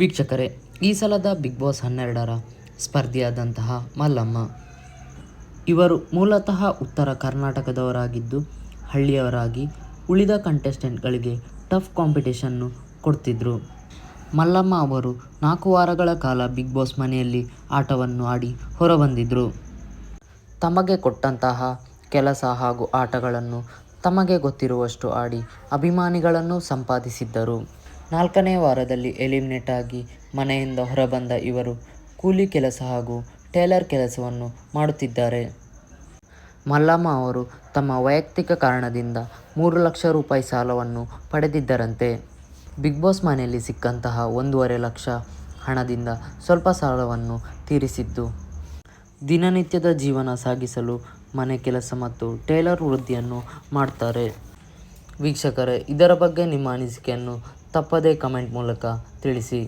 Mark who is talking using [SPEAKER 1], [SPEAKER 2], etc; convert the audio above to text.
[SPEAKER 1] ವೀಕ್ಷಕರೇ, ಈ ಸಲದ ಬಿಗ್ ಬಾಸ್ ಹನ್ನೆರಡರ ಸ್ಪರ್ಧಿಯಾದಂತಹ ಮಲ್ಲಮ್ಮ. ಇವರು ಮೂಲತಃ ಉತ್ತರ ಕರ್ನಾಟಕದವರಾಗಿದ್ದು, ಹಳ್ಳಿಯವರಾಗಿ ಉಳಿದ ಕಂಟೆಸ್ಟೆಂಟ್ಗಳಿಗೆ ಟಫ್ ಕಾಂಪಿಟೇಷನ್ನು ಕೊಡ್ತಿದ್ರು. ಮಲ್ಲಮ್ಮ ಅವರು ನಾಲ್ಕು ವಾರಗಳ ಕಾಲ ಬಿಗ್ ಬಾಸ್ ಮನೆಯಲ್ಲಿ ಆಟವನ್ನು ಆಡಿ ಹೊರಬಂದಿದ್ದರು ತಮಗೆ ಕೊಟ್ಟಂತಹ ಕೆಲಸ ಹಾಗೂ ಆಟಗಳನ್ನು ತಮಗೆ ಗೊತ್ತಿರುವಷ್ಟು ಆಡಿ ಅಭಿಮಾನಿಗಳನ್ನು ಸಂಪಾದಿಸಿದ್ದರು. ನಾಲ್ಕನೇ ವಾರದಲ್ಲಿ ಎಲಿಮಿನೇಟ್ ಆಗಿ ಮನೆಯಿಂದ ಹೊರಬಂದ ಇವರು ಕೂಲಿ ಕೆಲಸ ಹಾಗೂ ಟೇಲರ್ ಕೆಲಸವನ್ನು ಮಾಡುತ್ತಿದ್ದಾರೆ. ಮಲ್ಲಮ್ಮ ಅವರು ತಮ್ಮ ವೈಯಕ್ತಿಕ ಕಾರಣದಿಂದ ಮೂರು ಲಕ್ಷ ರೂಪಾಯಿ ಸಾಲವನ್ನು ಪಡೆದಿದ್ದರಂತೆ. ಬಿಗ್ ಬಾಸ್ ಮನೆಯಲ್ಲಿ ಸಿಕ್ಕಂತಹ ಒಂದೂವರೆ ಲಕ್ಷ ಹಣದಿಂದ ಸ್ವಲ್ಪ ಸಾಲವನ್ನು ತೀರಿಸಿದ್ದು. ದಿನನಿತ್ಯದ ಜೀವನ ಸಾಗಿಸಲು ಮನೆ ಕೆಲಸ ಮತ್ತು ಟೇಲರ್ ವೃತ್ತಿಯನ್ನು ಮಾಡ್ತಾರೆ. ವೀಕ್ಷಕರೇ, ಇದರ ಬಗ್ಗೆ ನಿಮ್ಮ ಅನಿಸಿಕೆಯನ್ನು ತಪ್ಪದೇ ಕಮೆಂಟ್ ಮೂಲಕ ತಿಳಿಸಿ.